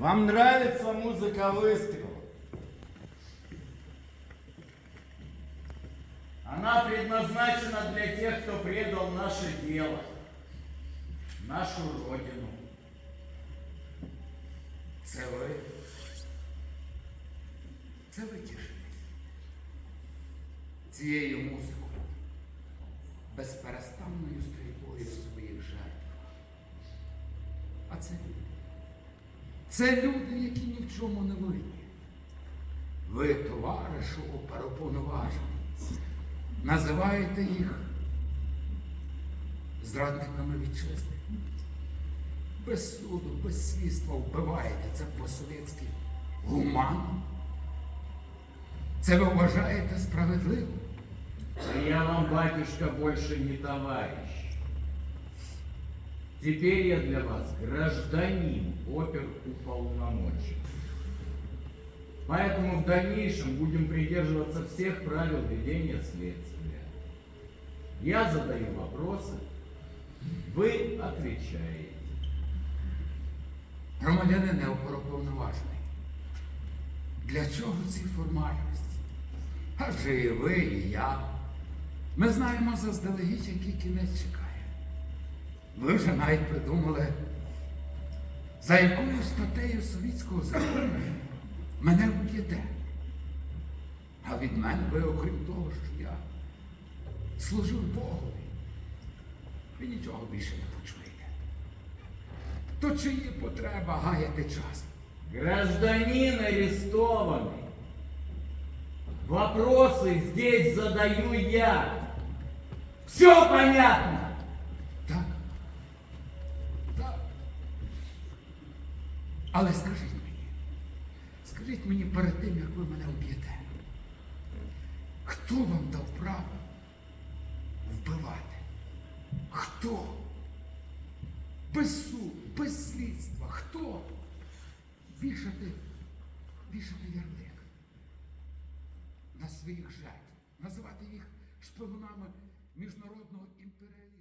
Нам нравится музыка выстрела. Она предназначена для тех, кто предал наше дело, нашу родину. Це ви. Це ви тішитесь. Цією музикою, безперестанною стрільбою своїх жертв. А це люди. Це люди, які ні в чому не винні. Ви, товаришу оперуповноважені, називаєте їх зрадниками вітчизни. Без суду, без слідства вбиваєте це по-совєтськи гуманно. Це ви вважаєте справедливим? Я вам, батюшка, больше не товарищ. Теперь я для вас гражданин, опер уполномочен. Поэтому в дальнейшем будем придерживаться всех правил ведения следствия. Я задаю вопросы, вы отвечаете. Громадянин неоперуповноважений. Для чого ці формальності? Адже і ви, і я. Ми знаємо заздалегідь, який кінець чекає. Ви вже навіть придумали, за якою статтею совітського закону мене вб'єте. А від мене ви, окрім того, що я служив Богові, ви нічого більше не почуєте. То чиї потреба гаяти час? Гражданин арестованный. Вопросы здесь задаю я. Все понятно? Але скажіть мені, скажіть мені перед тим, як ви мене вб'єте, хто вам дав право вбивати? Хто? Без суду, без слідства, хто? Вішати, вішати ярлик на своїх жертв, називати їх шпигунами міжнародного імперіалізму.